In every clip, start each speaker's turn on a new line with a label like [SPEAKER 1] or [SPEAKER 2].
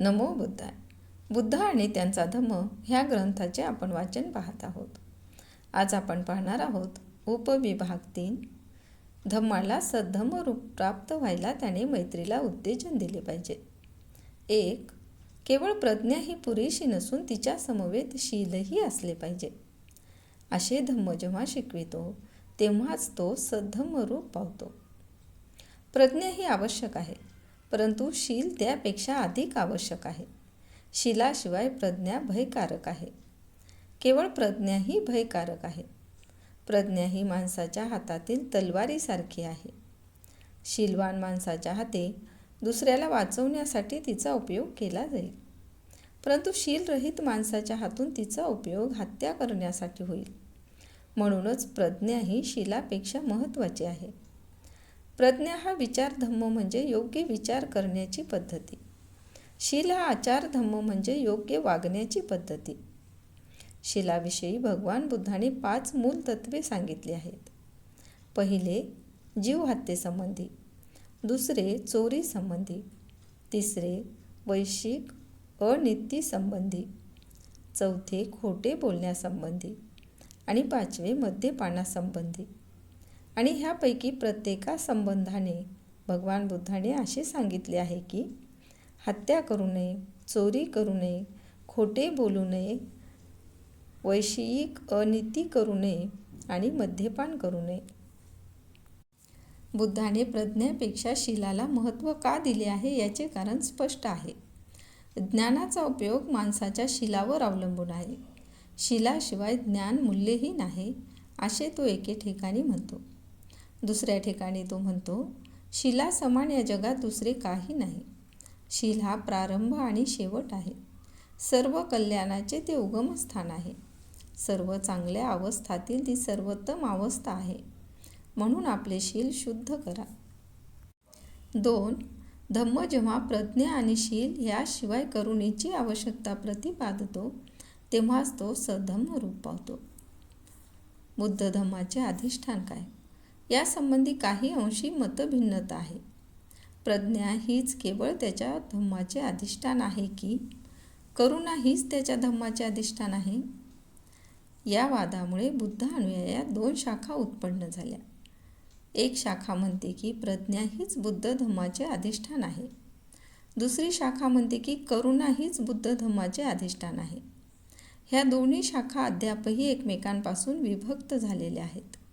[SPEAKER 1] नमो बुद्धाय. बुद्ध आणि त्यांचा धम्म ह्या ग्रंथाचे आपण वाचन पाहत आहोत. आज आपण पाहणार आहोत उपविभाग तीन. धम्माला सद्धम्म रूप प्राप्त व्हायला त्याने मैत्रीला उत्तेजन दिले पाहिजे. एक केवळ प्रज्ञा ही पुरेशी नसून तिच्या समवेत शीलही असले पाहिजे. असे धम्म जेव्हा शिकवितो तेव्हाच तो सद्धम्म रूप पावतो. प्रज्ञा ही आवश्यक आहे. परंतु शील त्यापेक्षा अधिक आवश्यक आहे. शिलाशिवाय प्रज्ञा भयकारक आहे. केवळ प्रज्ञा ही भयकारक आहे. प्रज्ञा ही माणसाच्या हातातील तलवारीसारखी आहे. शीलवान माणसाच्या हाते दुसऱ्याला वाचवण्यासाठी तिचा उपयोग केला जाईल. परंतु शीलरहित माणसाच्या हातून तिचा उपयोग हत्या करण्यासाठी होईल. म्हणूनच प्रज्ञा ही शिलापेक्षा महत्त्वाची आहे. प्रज्ञा हा विचारधम्म म्हणजे योग्य विचार करण्याची पद्धती. शील हा आचारधम्म म्हणजे योग्य वागण्याची पद्धती. शिलाविषयी भगवान बुद्धाने पाच मूल तत्वे सांगितली आहेत. पहिले जीव हत्येसंबंधी दुसरे चोरी संबंधी. तिसरे वैश्विक अनितीसंबंधी चौथे खोटे बोलण्यासंबंधी. आणि पाचवे मद्यपानासंबंधी. आणि ह्यापैकी प्रत्येका संबंधाने भगवान बुद्धाने असे सांगितले आहे की हत्या करू नये चोरी करू नये खोटे बोलू नये वैषयिक अनिती करू नये आणि मद्यपान करू नये. बुद्धाने प्रज्ञेपेक्षा शिलाला महत्त्व का दिले आहे याचे कारण स्पष्ट आहे. ज्ञानाचा उपयोग माणसाच्या शिलावर अवलंबून आहे. शिलाशिवाय ज्ञान मूल्यही नाही असे तो एके ठिकाणी म्हणतो. दुसऱ्या ठिकाणी तो म्हणतो शिला समान या जगात दुसरे काही नाही. शील हा प्रारंभ आणि शेवट आहे. सर्व कल्याणाचे ते उगमस्थान आहे. सर्व चांगल्या अवस्थातील ती सर्वोत्तम अवस्था आहे. म्हणून आपले शील शुद्ध करा. दोन धम्म जेव्हा प्रज्ञा आणि शील याशिवाय करुणेची आवश्यकता प्रतिपादतो तेव्हाच तो सधम्म रूप पावतो. बुद्ध धम्माचे अधिष्ठान काय? यासंबंधी काही अंशी मतभिन्नता आहे. प्रज्ञा हीच केवळ त्याच्या धम्माचे अधिष्ठान आहे की करुणा हीच त्याच्या धम्माचे अधिष्ठान आहे? या वादामुळे बुद्ध अनुयायात दोन शाखा उत्पन्न झाल्या. एक शाखा म्हणते की प्रज्ञा हीच बुद्ध धम्माचे अधिष्ठान आहे. दुसरी शाखा म्हणते की करुणा हीच बुद्ध धम्माचे अधिष्ठान आहे. ह्या दोन्ही शाखा अद्यापही एकमेकांपासून विभक्त झालेल्या आहेत.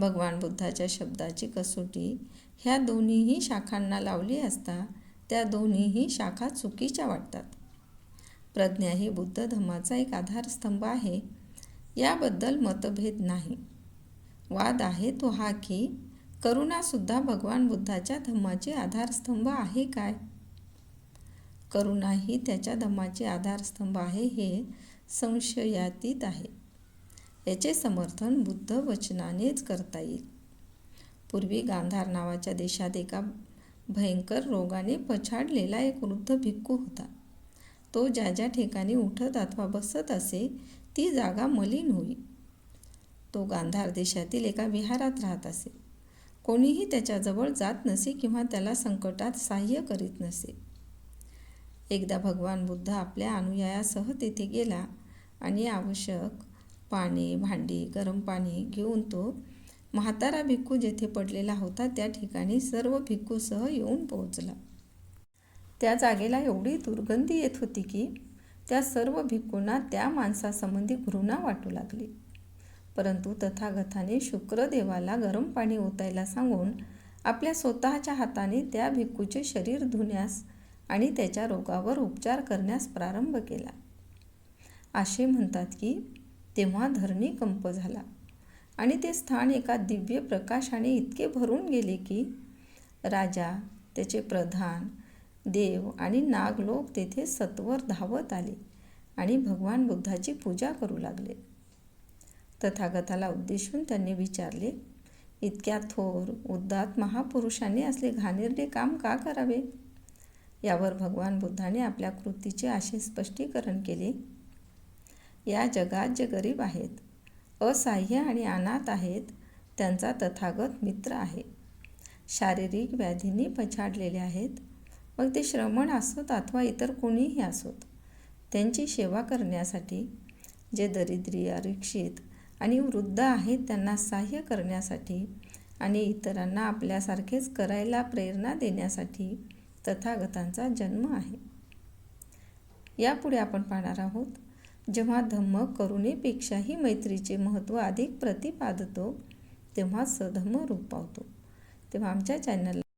[SPEAKER 1] भगवान बुद्धाच्या शब्दाची कसोटी. ह्या दोन्हीही शाखांना लावली असता त्या दोन्हीही शाखा चुकीच्या वाटतात. प्रज्ञा ही बुद्ध धर्माचा एक आधारस्तंभ आहे. याबद्दल मतभेद नाही. वाद आहे तो हा की करुणासुद्धा भगवान बुद्धाच्या धम्माचे आधारस्तंभ आहे काय? करुणा ही त्याच्या धम्माचे आधारस्तंभ आहे हे संशयातीत आहे. याचे समर्थन बुद्ध वचनानेच करता येईल. पूर्वी गांधार नावाच्या देशात एका भयंकर रोगाने पछाडलेला एक वृद्ध भिक्खू होता. तो ज्या ज्या ठिकाणी उठत अथवा बसत असे ती जागा मलिन होई. तो गांधार देशातील एका विहारात राहत असे. कोणीही त्याच्याजवळ जात नसे किंवा त्याला संकटात सहाय्य करीत नसे. एकदा भगवान बुद्ध आपल्या अनुयायासह तेथे गेला आणि आवश्यक पाणी भांडी गरम पाणी घेऊन तो म्हातारा भिक्खू जेथे पडलेला होता त्या ठिकाणी सर्व भिक्खूसह येऊन पोहोचला. त्या जागेला एवढी दुर्गंधी येत होती की त्या सर्व भिक्खूंना त्या माणसासंबंधी घृणा वाटू लागली. परंतु तथागताने शुक्रदेवाला गरम पाणी ओतायला सांगून आपल्या स्वतःच्या हाताने त्या भिक्खूचे शरीर धुण्यास आणि त्याच्या रोगावर उपचार करण्यास प्रारंभ केला. असे म्हणतात की तेव्हा धरणी कंप झाला. आणि ते स्थान एका दिव्य प्रकाशाने इतके भरून गेले की राजा त्याचे प्रधान देव आणि नागलोक तेथे सत्वर धावत आले आणि भगवान बुद्धाची पूजा करू लागले. तथागताला उद्देशून त्यांनी विचारले इतक्या थोर उद्दात महापुरुषांनी असले घाणेरडे काम का करावे यावर भगवान बुद्धाने आपल्या कृतीचे असे स्पष्टीकरण केले या जगात जे गरीब आहेत असहाय्य आणि अनाथ आहेत त्यांचा तथागत मित्र आहे. शारीरिक व्याधींनी पछाडलेले आहेत. मग ते श्रमण असोत अथवा इतर कोणीही असोत त्यांची सेवा करण्यासाठी जे दरिद्री अरिक्षित आणि वृद्ध आहेत त्यांना सहाय्य करण्यासाठी आणि इतरांना आपल्यासारखेच करायला प्रेरणा देण्यासाठी तथागतांचा जन्म आहे. यापुढे आपण पाहणार आहोत जेव्हा धम्म करुणेपेक्षाही मैत्रीचे महत्त्व अधिक प्रतिपादतो तेव्हा सधम्म रूप पावतो. तेव्हा आमच्या चॅनलला